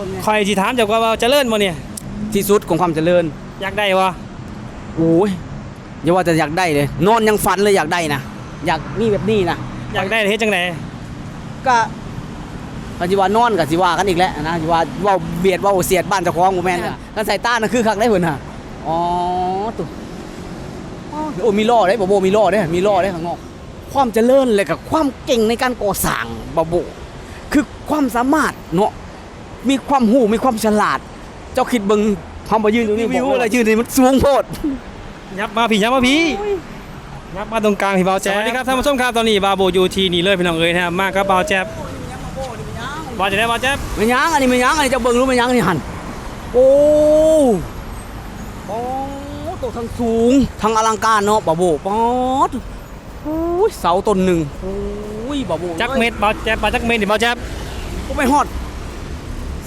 บิ่งไงคอยสิถามเจากว่าเจริญบ่เนี่ยที่สุดของความเจริญอยากได้บ่โอ้ยอย่าว่าจะอยากได้เลย นอนยังฝันเลยอยากได้นะอยากมีแบบนี้นะอยากได้เฮ็ดจังไดก็ก็สิว่านอนก็สิว่ากันอีกแล้วนะสิว่าเว้าเบียดเว้าเสียดบ้านเจ้าของบ่แม่นกันกันใส่ต้านน่ะคือคักได้เพิ่นน่ะอ๋อตุโอ้มีล้อได้บ่โบมีล้อได้มีล้อได้ข้างนอก ความเจริญเลยกับความเก่งในการก่อสร้างบ่โบคือความสามารถเนาะ มีความหูมีความฉลาด เจ้าคิดเบิ่งพอมายืนตรงนี้วิวอะไรยืนนี่มันสูงโพดยับมาพี่ยับมาพี่ยับมาตรงกลางพี่บ่าวแจ๊บสวัสดีครับท่านผู้ชมครับตอนนี้บาวโบอยู่ที่นี่เลยพี่น้องเอ้ยนะครับมากับบ่าวแจ๊บบ่าวจะได้บ่าวแจ๊บมันยังอันนี้มันยังอันนี้เจะเบิ่งรู้มันยังอันนี้หันโอ้โอ้ตัวทั้งสูงทั้งอลังการเนาะบ่โบป๊อดโอ้ยเสาต้นหนึ่งโอ้ยบ่โบจักเม็ดบ่าวแจ๊บบ่าวจักเม็ดนี่บ่าวแจ๊บก็ไม่ฮอด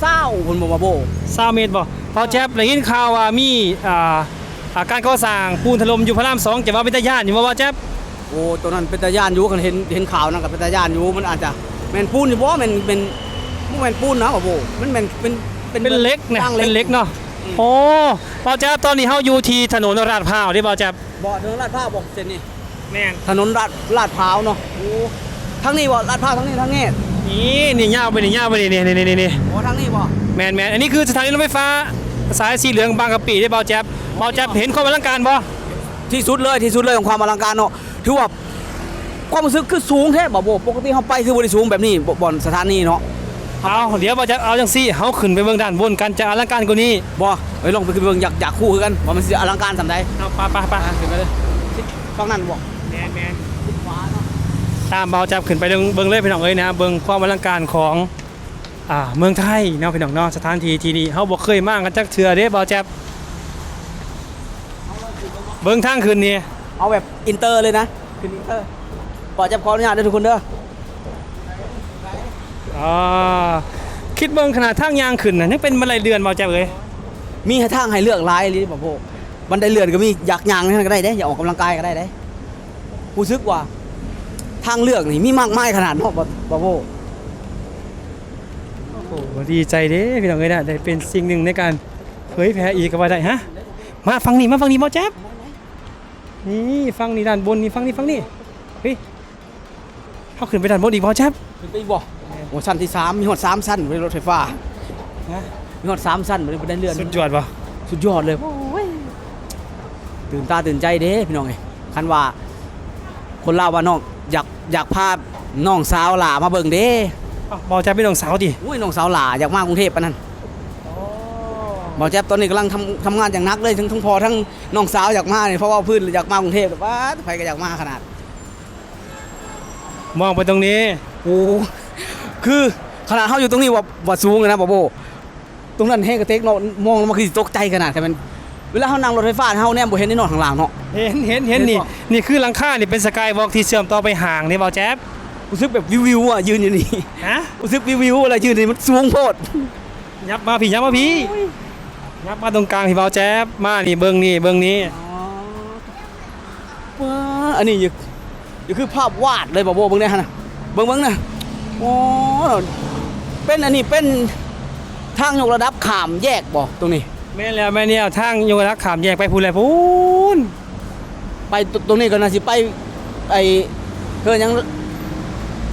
เศร้าคนบ่บ่โบ20เมตรบ่บ่าวแจ๊บได้ยินข่าวว่ามีอ่าอ่าการก่อสร้างปูนถล่มอยู่พระรามสองจะว่าเป็นตาย่านอยู่บ่บ่าวแจ๊บโอ้ตัวนั้นเป็นตาย่านอยู่กันเห็นเห็นข่าวนั่นกับเป็นตาย่านอยู่มันอาจจะแม่นปูนอยู่บ่แม่นเป็นบ่แม่นปูนนะบ่โบมันแม่นเป็นเป็นเหล็กนะสร้างเป็นเหล็กเนาะโอ้บ่าวแจ๊บตอนนี้เฮาอยู่ที่ถนนราดพร้าวเด้บ่าวแจ๊บบ่ถนนลาดพร้าวบ่เส้นนี้แม่นถนนลาดลาดพร้าวเนาะโอ้ทั้งนี้บ่ลาดพร้าวทั้งนี้ทั้งนี้ นี่นี่ยาวไปนี่ยาวไปนี่นี่นี่นี่นี่โอ้ทั้งนี้บ่แมนแมนอันนี้คือสถานีรถไฟฟ้า สายสีเหลืองบางกะปิได้เบาแจ๊บเบาแจ๊บเห็นความอลังการบ่ที่สุดเลยที่สุดเลยของความอลังการเนาะถือว่าความรู้สึกคือสูงแท้บ่โบปกติเฮาไปคือบ่ได้สูงแบบนี้บ่บ่อนสถานีเนาะเอาเดี๋ยวเบาแจ๊บเอาจังซี่เฮาขึ้นไปเบื้องด้านบนกันจะอลังการกว่านี้บ่เอ้ยลองไปคือเบิ่งอยากอยากคู่คือกันว่ามันสิอลังการสำใดเอาไปไปไปอะขึ้นไปเลยฝั่งนั้นบ่ แมนแมน ทิศขวาเนาะ ตามเบาแจ๊บขึ้นไปเบิ่งเบิ่งเลยพี่น้องเอ้ยนะเบิ่งความอลังการของอ่าเมืองไทยเนาะพี่น้องเนาะสถานที่ที่นี่เฮาบ่เคยมากันจักเทื่อเด้เบาแจ๊บเบิ่งทางขึ้นนี่เอาแบบอินเตอร์เลยนะขึ้นอินเตอร์ปอจะขออนุญาตด้วยทุกคนเด้ออ่าคิดเบิ่งขนาดทางยางขึ้นน่ะยังเป็นบันไดเดือนเบาแจ๊บเอ้ยมีให้ทางให้เลือกหลายเลยบ่โบบันไดเลื่อนก็มีอยากย่างนั่นก็ได้เด้อยากออกกำลังกายก็ได้เด้รู้สึกว่า ทางเลือกนี่มีมากมายขนาดเนาะบ่บ่โบโอ้ดีใจเด้พี่น้องเอ้ยนะได้เป็นสิ่งหนึ่งในการเผยแพร่อีกก็ว่าได้ฮะมาฟังนี่มาฟังนี่หมอแจ๊บนี่ฟังนี่ด้านบนนี่ฟังนี่ฟังนี่เฮ้ยเขาขึ้นไปด้านบนอีกหมอแจ๊บขึ้นไปอีกบ่โอ้ชั้นที่สามมีหอดสามชั้นบนรถไฟฟ้าฮะมีหอดสามชั้นบนบันไดเลื่อนสุดยอดป่ะสุดยอดเลยตื่นตาตื่นใจเด้พี่น้องเอ้ยคันว่าคนเล่าวว่าน้องอยาก อยากพาน้องสาวหล่ามาเบิ่งเด้หมอแจ๊บเป็นน้องสาวดิอุ้ยน้องสาวหล่าอยากมากรุงเทพปะนั่นหมอแจ๊บตอนนี้กำลังทำทำงานอย่างหนักเลยทั้งทั้งพอทั้งน้องสาวอยากมาเนี่ยเพราะว่าพื้นอยากมากรุงเทพแต่ว่าใครก็อยากมาขนาดมองไปตรงนี้ โอ้คือขนาดเขาอยู่ตรงนี้ว่าว่าสูงเลยนะบอโบตรงนั้นแห้งกระเตกเนาะมองลงมาคือสิตกใจขนาดแต่มัน เวลาเขานั่งรถไฟฟ้าเขาเนี่ยบ่เห็นในนอนข้างล่างเนาะ เห็นเห็นเห็นเห็นนี่บ่ นี่คือหลังคานี่เป็นสกายวอล์กที่เชื่อมต่อไปห่างนี่หมอแจ๊บรู้สึกแบบวิววิวๆอะยืนอยู่นี่ ฮะรู้สึกวิววิวๆอะไรยืนนี่มันสูงโพดยับมาพี่ยับมาพี่ยับมาตรงกลางพี่เบาแจ๊บมานี่เบิ้งนี่เบิ้งนี่ว้าอันนี้อยู่อยู่คือภาพวาดเลยบอโบเบิ่งได้ฮะนะเบิ่งเบิ่งนะโอ้เป็นอันนี้เป็นทางยกระดับขามแยกบ่ตรงนี้ แม่นแล้วแม่เนี่ยทางโยรักขามแยกไปพูนเลยพูนไปตตรงนี้ก็น่าสิไปไอเพื่อนยัง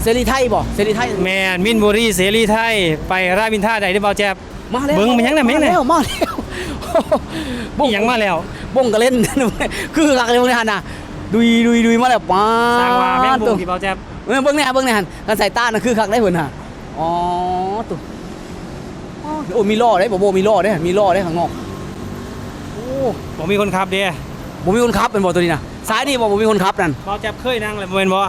เสรีไทยบ่เสรีไทยแม่นมินบุรีเสรีไทยไปราชบินท่าใดได้เบาแจ๊บมาแล้วเบิ่งมันยังน่ะมันยังน่ะมาแล้วมาแล้วนี่ยังมาแล้วบ่งก็เล่นคือคักเลยพวกนี้หั่นน่ะดุยดุยดุยมาแล้วป้าสร้างว่าแม่งบุตัวงที่เบาแจ๊บเออเบิ่งเนี่ยเบิ่งเนี่ยหั่นกันใส่ต้าน่ะคือคักได้เพิ่นน่ะอ๋อตัวอ๋อ โอ้มีล้อได้บ่โบมีล้อได้มีล้อได้ข้างนอกโอ้ผมมีคนขับเด้บ่มีคนขับเป็นบ่ตัวนี้น่ะซ้ายนี่บ่บ่มีคนขับนั่นเบาแจ๊บเคยนั่งเลยบ่แม่นบ่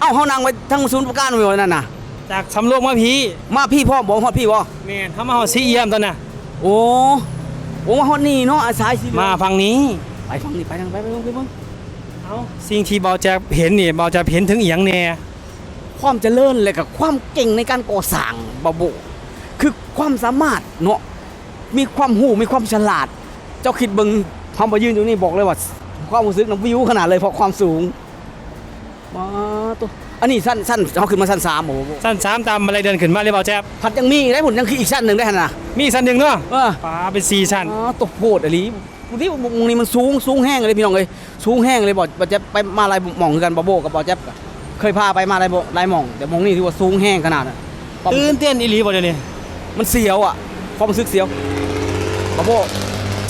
เอ้าเฮานั่งไว้ทั้งศูนย์ประกันไว้บ่นั่นน่ะจากสำโรงมาพี่มาพี่พ่อบ่ฮอดพี่บ่แม่นเขามาเฮาซีเอี่ยมตอนน่ะโอ้โอ้มาฮอดนี่เนาะอาสายสิมาฝั่งนี้ไปฟังนี่ไปทางไปไปเบิ่งไปเบิ่งเอ้าสิ่งที่เบาแจ๊บเห็นนี่เบาแจ๊บเห็นถึงอีหยังแน่ความเจริญเลยกับความเก่งในการก่อสร้างบาโบ คือความสามารถเนาะมีความหูมีความฉลาด เจ้าคิดเบิ่งพอมายืนอยู่นี่บอกเลยว่าความรู้สึกน้ำวิวขนาดเลยเพราะความสูงมาตัวอันนี้สั้นสั้นเขาขึ้นมาสั้นสามโอ้โหสั้นสามตามอะไรเดินขึ้นมาเลยเบาแจ๊บพัดยังมีได้ผลยังคืออีกชั้นหนึ่งได้ขนาดมีสั้นหนึ่งเนาะเออป้าเป็นสี่ชั้นอ๋อตกโพดอะไรดูดิมงนี้มันสูงสูงแห้งเลยพี่น้องเลยสูงแห้งเลยบอกบอกจะไปมาลายหม่องคือกันบอโบกับบอแจ๊บเคยพาไปมาลายบ่ลายหม่องแต่มงนี้ที่ว่าสูงแห้งขนาดน่ะตื่นเต้นอีหลีบ่เดี๋ยวนี้ มันเสียวอะความรู้สึกเสียวบอโบ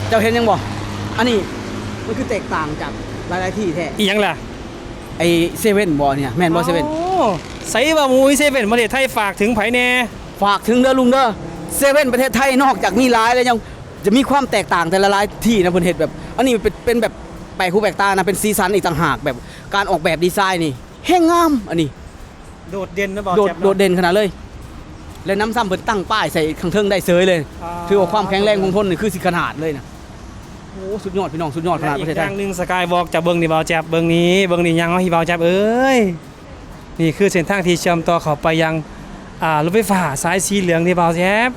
เจ้าเห็นยังบ่อันนี้มันคือแตกต่างจากหลายๆที่แท้อีหยังล่ะไอเซเว่นบอเนี่ยแม่นบอเซเว่นโอ้ใส่ว่าหมูเซเว่นประเทศไทยฝากถึงไผแน่ฝากถึงเด้อลุงเด้อเซเว่นประเทศไทยนอกจากมีหลายแล้วยังจะมีความแตกต่างแต่ละหลายที่นะเพิ่นเฮ็ดแบบ อันนี้เป็นเป็นแบบแปลกหูแปลกตานะเป็นซีซันอีกต่างหากแบบการออกแบบดีไซน์นี่แห้งงามอันนี้โดดเด่นนะเบาโดดแจ๊บโดดเด่นขนาดเลย แล้วน้ำซ้ำเพิ่นตั้งป้ายใส่ข้างเทิงได้เซยเลยถือว่าความแข็งแรงของทนนี่คือสิขนาดเลยนะโอ้สุดยอดพี่น้องสุดยอดขนาดและปอีระเทกศอไทยย่างหนึ่งสกายบอกจะเบิ่งนี่เบาแจ๊บเบิ่งนี้เบิ่งนี่ยังเอาที่เบาแจ๊บเอ้ยนี่คือเส้นทางที่เชื่อมต่อเข้าไปยังอ่ารถไฟฟ้าสายสีเหลืองที่เบาแจ๊บ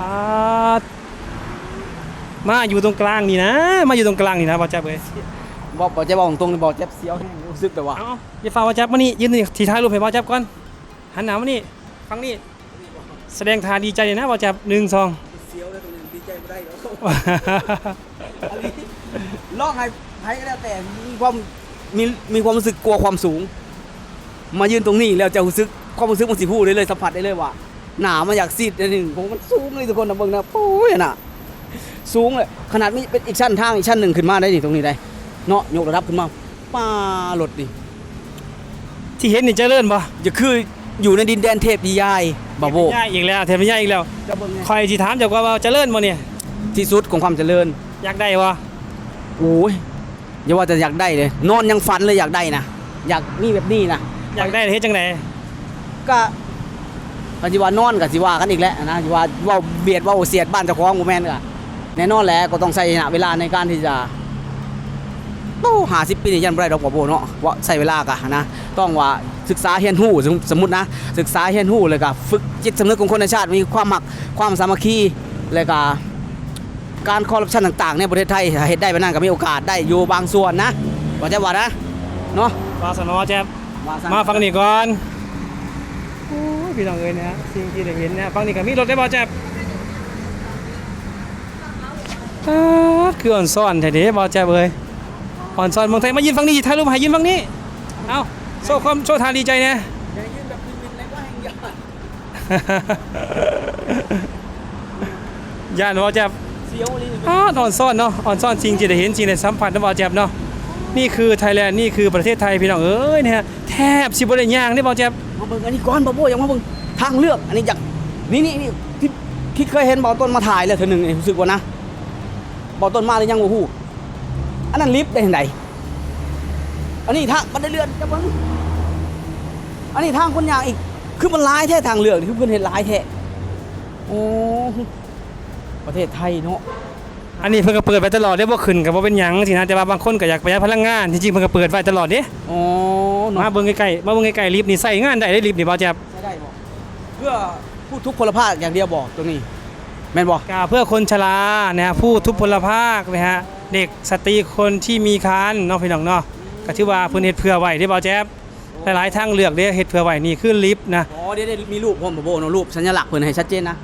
ปาดมาอยู่ตรงกลางนี่นะ มาอยู่ตรงกลางนี่นะเบาแจ๊บเอ้ยบอกบอกจะบอกตรงๆบอกเจ็บเสียวแห้งรู้สึกแบบว่า เอาอย่าฟ้าเบาแจ๊บมานี่ยืนนี่ที่ท้ายรูปให้เบาแจ๊บก่อนหันหน้ามานี่ ฟังนี่แสดงท่าดีใจเลยนะเบาแจ๊บหนึ่งสองเสียวแล้วตรงนี้ดีใจไม่ได้แล้วอันนี้ลอกให้ใครก็แล้วแต่มีความมีมีความรู้สึกกลัวความสูง มายืนตรงนี้แล้วจะรู้สึกความรู้สึกมันสิพูดได้เลยสัมผัสได้เลยว่าหนามาอยากซีดได้หนึ่งผมมันสูงเลยทุกคนนะเบิ่งนะโอ้ยน่ะสูงเลยขนาดมีเป็นอีกชั้นทางอีกชั้นหนึ่งขึ้นมาได้นี่ตรงนี้ได้เนาะยกระดับขึ้นมาป้ารถดิที่เห็นนี่เจริญบ่จะคือ อยู่ในดินแดนเทพนิยายบาโบย่าอีกแล้วเทพย่าอีกแล้วจะเบิ่งไงคอยสิถามจากว่าเจริญบ่เนี่ยที่สุดของความเจริญอยากได้บ่โอ้ยอย่าว่าแต่อยากได้เลย นอนยังฝันเลยอยากได้นะอยากมีแบบนี้นะอยากได้เฮ็ดจังไดก็ก็สิว่านอนก็สิว่ากันอีกแล้วนะสิว่าเว่าเบียดเว่าเสียดบ้านเจ้าของบ่แม่นก็แน่นอนแหล้วก็ต้องใช้เวลาในการที่จะ โอ้หาสิปีนี่ยันบ่ได้ดอกบ่โบเนาะว่าใช้เวลากะนะต้องว่าศึกษาเรียนรู้สมสมมุตินะ ศึกษาเรียนรู้เลยก็ฝึกจิตสำนึกของคนในชาติมีความมักความสามัคคีแล้วก็การคอร์รัปชันต่างๆในประเทศไทยถ้าเฮ็ดได้ไปนั่นก็มีโอกาสได้อยู่บางส่วนนะว่าจะว่านะเนาะวาสนาแจ๊บว่าซะมาฟังนี่ก่อนโอ้ยพี่น้องเอ้ยนะฮะสิ่งที่ได้เห็นนะฟังนี่ก็มีรถได้บ่แจ๊บป๊าดคืออ่อนซ่อนแท้เด้บ่แจ๊บเอ้ย อ่อนซอนเมืองไทยมายืนฟังนี่ถ่ายรูปให้ยืนฟังนี่เอาโชว์ความโชว์ท่าดีใจนะอย่ายืนแบบมินเลยว่าแห่งยานย่านบ่แจ๊บเสียวเลยอ๋ออ่อนซ่อนเนาะอ่อนซ่อนจริงที่ได้เห็นจริงได้สัมผัสนะบ่แจ๊บเนาะนี่คือไทยแลนด์นี่คือประเทศไทยพี่น้องเอ้ยเนี่ยแทบสิบ่ได้ย่างนี่บ่แจ๊บมาเบิ่งอันนี้ก่อนบ่โบยังมาเบิ่งทางเลือกอันนี้อยากนี่นี่นี่ที่ที่เคยเห็นบ่อต้นมาถ่ายแล้วเธอหนึ่งรู้สึกว่านะบ่อต้นมาหรือยังบ่ฮู้ อันนั้นลิฟต์ได้ทางใดอันนี้ทางบันไดเลื่อนจะเบิ่งอันนี้ทางคนยางอีก คือมันหลายแท้ทางเลือกนี่คือเพิ่นเฮ็ดหลายแท้โอ้ประเทศไทยเนาะอันนี้เพิ่นก็เปิดไว้ตลอดได้บ่ขึ้นก็บ่เป็นหยังสินะแต่ว่าบางคนก็อยากประหยัดพลังงานจริงๆเพิ่นก็เปิดไว้ตลอดเด้อ๋อเนาะมาเบิ่งใกล้ๆมาเบิ่งใกล้ๆลิฟต์นี่ใส่งานได้ได้ลิฟต์นี่บ่แจ๊บใช้ได้บ่เพื่อผู้ทุกพลภาคอย่างเดียวบ่ตรงนี้แม่นบ่กาเพื่อคนชรานะฮะผู้ทุพพลภาคนะฮะ เด็กสตรีคนที่มีครรภ์เนาะพี่น้องเนาะก็ถือว่าเพิ่นเฮ็ดเพื่อไว้เด้บ่แจ๊บหลายๆทางเลือกเด้เฮ็ดเพื่อไว้นี่คือลิฟต์นะอ๋อเดี๋ยวๆมีรูปพร้อมบ่โบเนาะรูปสัญลักษณ์เพิ่นให้ชัดเจนนะ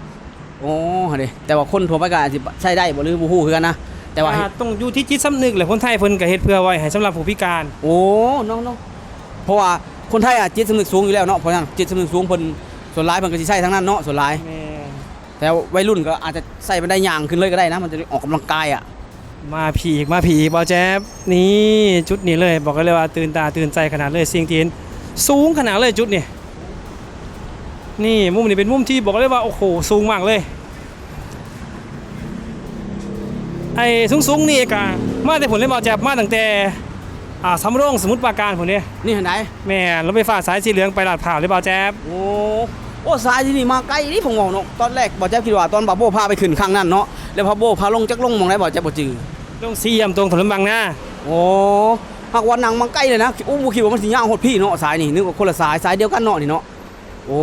โอ้เด้แต่ว่าคนทั่วไปก็อาจสิใช้ได้บ่หรือบ่ฮู้คือกันนะแต่ว่าอ่าต้องอยู่ที่จิตสำนึกแหละคนไทยเพิ่นก็เฮ็ดเพื่อไว้ให้สำหรับผู้พิการ โอ้น้องๆเพราะว่าคนไทยอะจิตสำนึกสูงอยู่แล้วเนาะเพราะฉะนั้นจิตสำนึกสูงเพิ่นส่วนหลายเพิ่นก็สิใช้ทั้งนั้นเนาะส่วนหลายแม่แต่วัยรุ่นก็อาจจะใส่มันได้อย่างขึ้นเลยก็ได้นะ มันจะออกกำลังกายอะ มาผีอีกมาผีอีกบ่แจ๊บนี่จุดนี้เลย บอกกันเลยว่าตื่นตาตื่นใจขนาดเลยสิ่งที่เห็นสูงขนาดเลยจุดนี้นี่มุมนี้เป็นมุมที่บอกเลยว่าโอ้โหสูงมากเลยไอ้สูงๆนี่กะมาแต่ผลเลยบ่แจ๊บมาตั้งแต่อ่าสำโรงสมุทรปราการผลเนี่ยนี่เห็นไหนแม่รถไฟฟ้าสายสีเหลืองไปลาดพร้าวเลยบ่แจ๊บโอ้ โอ้สายที่นี่มาไกลนี่ผมบอกเนาะตอนแรกบอกแจ๊บคิดว่าตอนบาโบพาไปขึ้นข้างนั้นเนาะแล้วพาโบพาลงจักลงหมองได้บอกแจ๊บบ่จือตรงสี่เหลี่ยมตรงถนนบางนาโอ้หากวันนังมาใกล้เลยนะอู้บ่คิดว่ามันสิย่างโหดพี่เนาะสายนี่นึกว่าคนละสายสายเดียวกันเนาะนี่เนาะโอ้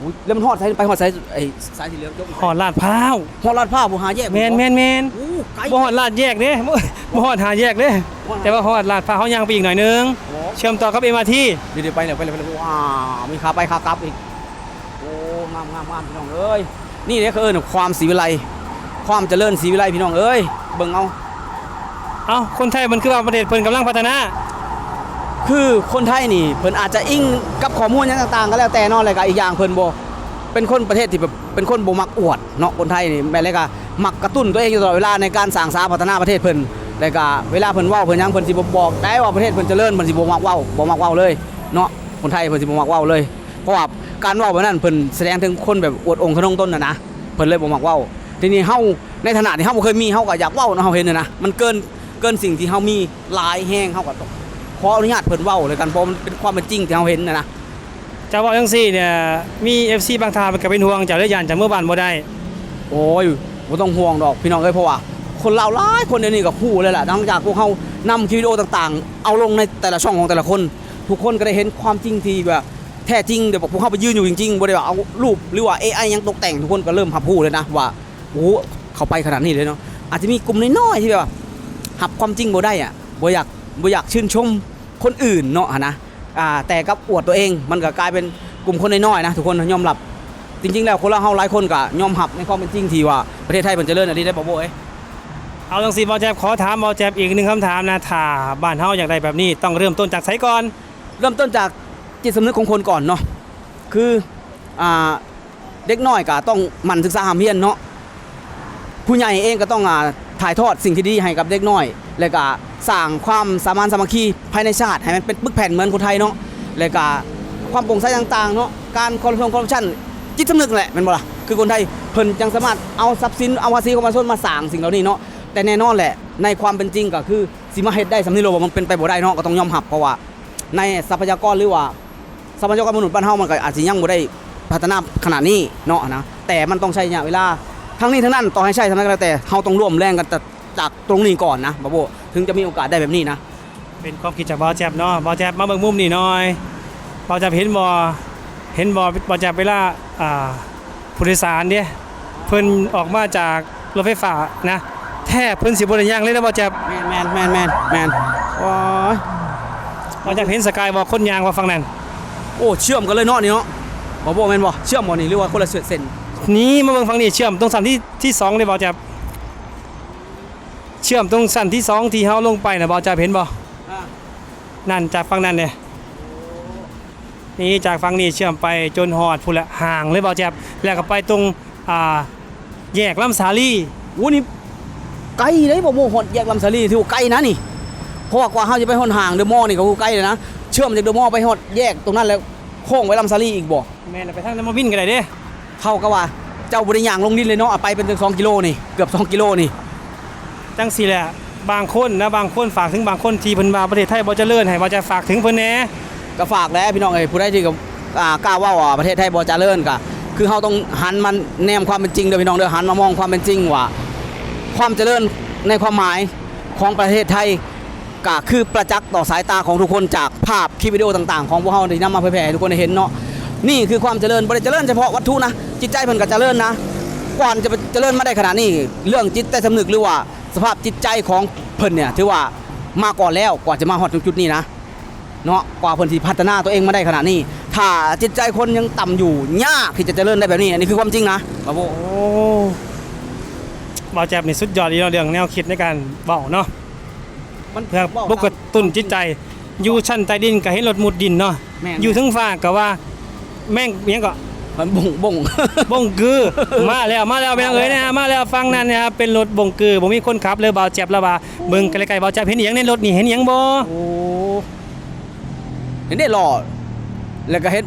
อุ๊ยแล้วมันฮอดสายไปฮอดสายไอ้สายสีเหลืองยกหอดลาดพร้าวฮอดลาดพร้าวบ่หาแยกแมนแมนแมนโอ้ไกลบ่หอดลาดแยกเด้บ่บ่หอดหาแยกเด้แต่ว่าหอดลาดพร้าวเขาย่างไปอีกหน่อยนึงโอ้ เชื่อมต่อกับ MRT เดี๋ยวๆไปเลยไปเลยไปเลยว้าวมีขาไปขากลับอีกโอ้งามงามงามพี่น้องเอ้ยนี่เนี่ยคือเอิ้นความศรีวิไลความเจริญศรีวิไลพี่น้องเอ้ยเบิ่งเอาเอ้าคนไทยมันคือว่าประเทศเพิ่นกำลังพัฒนาคือคนไทยนี่เพิ่นอาจจะอิงกับข้อมูลหยังต่างๆ ก็แล้วแต่เนอกอะไรก็อีกอย่างเพิ่นบ่เป็นคนประเทศที่แบบเป็นคนบ่มักอวดเนาะคนไทยนี่แม่นเลยก็มักกระตุ้นตัวเองอยู่ตลอดเวลาในการสร้างสรรค์พัฒนาประเทศเพิ่น แล้วก็เวลาเพิ่นเว้าเพิ่นหยังเพิ่นสิบ่บอกได้ว่าประเทศเพิ่นเจริญเพิ่นสิบ่มักเว้าบ่มักเว้าเลยเนาะคนไทยเพิ่นสิบ่มักเว้าเลย เพราะว่าการเว้าแบบนั้นเพิ่นแสดงถึงคนแบบอวดองค์ทะนงต้นน่ะนะเพิ่นเลยบ่มักเว้า ทีนี้เฮาในฐานะที่เฮาบ่เคยมีเฮาก็อยากเว้าเนาะเฮาเห็นน่ะนะมันเกินเกินสิ่งที่เฮามีหลายแฮงเฮาก็ต้องขออนุญาตเพิ่นเว้าเลยกันเพราะมันเป็นความเป็นจริงที่เราเห็นนะนะจะว่าจังซี่เนี่ยมี FC บางทามันก็เป็นห่วงเจ้าเลยยานจากเมื่อบ้านบ่ได้ โอ้ยบ่ต้องห่วงดอกพี่น้องเอ้ยเพราะว่า คนเราหลายคนเดี๋ยวนี้ก็ฮู้เลยแหละหลังจากพวกเขานำคลิปวิดีโอต่างๆ เอาลงในแต่ละช่องของแต่ละคน ทุกคนก็ได้เห็นความจริงที่แบบแท้จริงเดี๋ยวบอกพวกเขาไปยืนอยู่จริงๆบ่ได้ว่าเอารูปหรือว่า AI ยังตกแต่งทุกคนก็เริ่มรับรู้เลยนะว่าโอ้เขาไปขนาดนี้เลยเนาะอาจจะมีกลุ่มน้อยๆที่แบบหับความจริงบ่ได้อะบ่อยากบ่อยากชื่นชมคนอื่นเนาะนะอ่าแต่กับอวดตัวเองมันก็กลายเป็นกลุ่มคนน้อยๆนะทุกคนยอมรับจริงๆแล้วคนเราเฮาหลายคนก็ยอมรับในความเป็นจริงที่ว่าประเทศไทยมันเจริญอันนี้ได้บ่โบเอ้ เอาจังซี่บ่แจบขอถามบ่แจบอีกหนึ่งคำถามนะถ้าบ้านเฮาอยากได้แบบนี้ ต้องเริ่มต้นจากไสก่อน เริ่มต้นจากจิตสำนึกของคนก่อนเนาะคืออ่าเด็กน้อยก็ต้องหมั่นศึกษาหามเพียนเนาะผู้ใหญ่เองก็ต้องอ่าถ่ายทอดสิ่งที่ดีให้กับเด็กน้อย แล้วก็สร้างความสามัญสามัคคีภายในชาติ ให้มันเป็นปึกแผ่นเหมือนคนไทยเนาะแล้วก็ความโปร่งใสต่างๆเนาะการคอร์รัปชันคอร์รัปชันจิตสำนึกแหละมันบ่ล่ะคือคนไทยเพิ่นจังสามารถเอาทรัพย์สินเอาภาษีของประชาชนมาสร้างสิ่งเหล่านี้เนาะ แต่แน่นอนแหละ ในความเป็นจริงก็คือสิมาเฮ็ดได้สำนีโลกว่ามันเป็นไปบ่ได้เนาะก็ต้องยอมรับเพราะว่า ในทรัพยากรหรือว่าทรัพยากรมนุษย์บ้านเฮามันก็อาจจะยังบ่ได้พัฒนาขนาดนี้เนาะนะแต่มันต้องใช้ระยะเวลาทั้งนี้ทั้งนั้นต่อให้ใช่ทั้งนั้นก็แล้วแต่เฮาต้องร่วมแรงกันจากตรงนี้ก่อนนะบาโบถึงจะมีโอกาสได้แบบนี้นะ เป็นความคิดจากบ่แจ๊บเนาะบ่แจ๊บมาเบิ่งมุมนี่หน่อยบ่แจ๊บเห็นบ่เห็นบ่บ่แจ๊บเวลาอ่าผู้โดยสารเด้เพิ่นออกมาจากรถไฟฟ้านะ แทบเพิ่นสิบ่ได้ย่างเลยนะบ่แจ๊บแมนแมนแมนแมนแมนโอ้ยบ่แจ๊บเห็นสกายบ่คนย่างว่าฝั่งนั้น โอ้เชื่อมกันเลยเนาะนี่เนาะบาโบแมนบ่เชื่อมบ่นี่หรือว่าคนละเส้นนี่มาเบิ่งฝั่งนี้เชื่อมตรงสันที่ที่สองเลยบ่แจ๊บเชื่อมตรงสันที่สองที่เฮาลงไปน่ะบ่แจ๊บเห็นบ่อ่านั่นจากฝั่งนั้นเนี่ยนี่จากฝั่งนี้เชื่อมไปจนหอดพุ่นละห่างเลยบ่แจ๊บแล้วก็ไปตรงอ่าแยกลำสาลีโอ้นี่ ไกลเลยบาโบฮอดแยกลำสาลีถือว่าไกลนะนี่ เพราะว่ากว่าเฮาจะไปฮอดห่างเดอะมอลล์นี่ก็คือไกลเลยนะ เชื่อมจากเดอะมอลล์ไปฮอดแยกตรงนั้นแล้วโค้งไว้ลำสาลีอีกบ่แม่นไปทางน้ำมาวินก็ได้เด้เท่ากับว่าเจ้าบริย่างลงดินเลยเนาะเอาไปเป็นถึง2กิโลนี่เกือบ2กิโลนี่จังสี่แหละบางคนนะบางคนฝากถึงบางคนที่เพิ่นมาประเทศไทยบ่เจริญให้บ่จะฝากถึงเพิ่นแหน่ก็ฝากแล้วพี่น้องเอ้ยผู้ใดที่กับอ่ากล้าเว่าว่าประเทศไทยบ่เจริญก็คือเฮาต้องหันมันแนมความเป็นจริงเด้อพี่น้องเด้อหันมามองความเป็นจริงว่า ความเจริญในความหมายของประเทศไทยก็คือประจักษ์ต่อสายตาของทุกคนจากภาพคลิปวิดีโอต่างๆ ของพวกเฮาที่นำมาเผยแพร่ให้ทุกคนได้เห็นเนาะนี่คือความเจริญบ่ได้เจริญเฉพาะวัตถุนะ จิตใจเพิ่นก็เจริญนะก่อนจะเจริญมาได้ขนาดนี้ เรื่องจิตใต้สำนึกหรือว่าสภาพจิตใจของเพิ่นเนี่ยถือว่ามาก่อนแล้วกว่าจะมาฮอดถึงจุดนี้นะเนาะกว่าเพิ่นสิพัฒนาตัวเองมาได้ขนาดนี้ ถ้าจิตใจคนยังต่ำอยู่ยากที่จะเจริญได้แบบนี้อันนี้คือความจริงนะบาโบโอ้ บ่แจ๊บนี่สุดยอดอีเนาะเรื่องแนวคิดในการเว้าเนาะมันเพื่อปกตุ้นจิตใจ อยู่ชั้นใต้ดินก็เห็นรถมุดดินเนาะแม่น อยู่ถึงฟ้าก็ว่า แม่งอิหยังก็ มันบ่งบ่ง บงกือ มาแล้วมาแล้วเป็นเอ๋ยนะฮะมาแล้วฟังนั่นนะครับเป็นรถบงกือบ่มีคนขับเลยเบาเจ็บแล้วว่าเบิ่งไกลๆเบาเจ็บเห็นอีหยังในรถนี่เห็นอีหยังบ่โอ้เห็นได้หล่อแล้วก็เห็น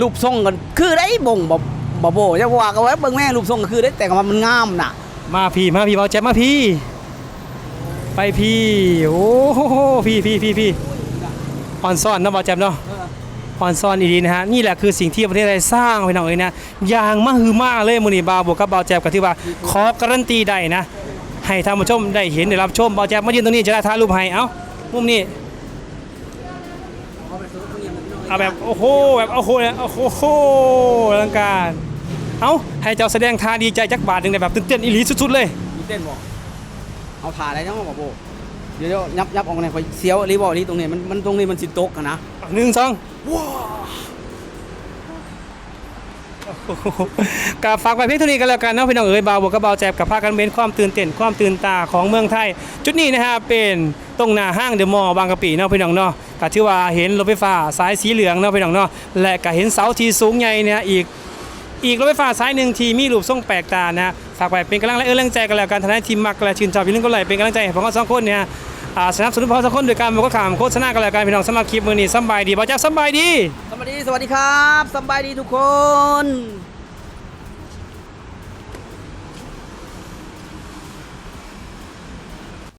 รูปทรงกันคือได้บ่งบ่บ่โบจะว่ากันไว้เบิ่งแม่รูปทรงก็คือได้แต่ว่ามันงามน่ะ มาพี่มาพี่เบาเจ็บมาพี่ ไปพี่ โอ้โหพี่พี่พี่พี่อ่อนซ่อนเนาะเบาเจ็บเนาะอ่อนซ่อนอีดีนะฮะนี่แหละคือสิ่งที่ประเทศไทยสร้างพี่น้องเอ้ยนะอย่างมหึมาเลยมื้อนี้บาบวกกับเบาเจ็บก็ถือว่าขอการันตีได้นะให้ท่านผู้ชมได้เห็นได้รับชมเบาเจ็บมายืนตรงนี้จะได้ถ่ายรูปให้เอ้ามุมนี้เอาแบบโอ้โหแบบโอ้โหโอ้โหอลังการ เอาให้เจ้าแสดงท่าดีใจจักบาทหนึ่งในแบบตื่นเต้นอีหลีสุดๆเลยมีเต้นบ่เอาถ่ายอะไรจังบ่โบเดี๋ยวๆยับยับออกมาหน่อยคอยเสียวรีบบอกรีตรงนี้มันมันตรงนี้มันสิตกอะนะหนึ่งสองกับฝากไปเพียงเท่านี้กันแล้วกันเนาะพี่น้องเอ๋ยบาวบวกกับเบาแจบกับพากันเบนความตื่นเต้นความตื่นตาของเมืองไทย จุดนี้นะฮะเป็นตรงหน้าห้างเดอะมอลล์บางกะปิเนาะพี่น้องเนาะก็ถือว่าเห็นรถไฟฟ้าสายสีเหลืองเนาะพี่น้องเนาะและก็เห็นเสาที่สูงใหญ่เนี่ยอีก อีกรถไฟฟ้าสายหนึ่งทีมีรูปทรงแปลกตานะฝากไปเป็นกำลังและเอื้อแรงใจกันแล้วกันทนายทีมมักและชื่นชอบพี่ลืมกดไลยเป็นกำลังใจให้พวกเราสองคนเนี่ยสนับสนุนพอสองคนโดยการมาก็ถาข่าวโฆษณากันแล้วกันพี่น้องสำหรับคลิปมือนี้สบายดีบอจ้าสบายดีสวัสดีสวัสดีครับสบายดีทุกคน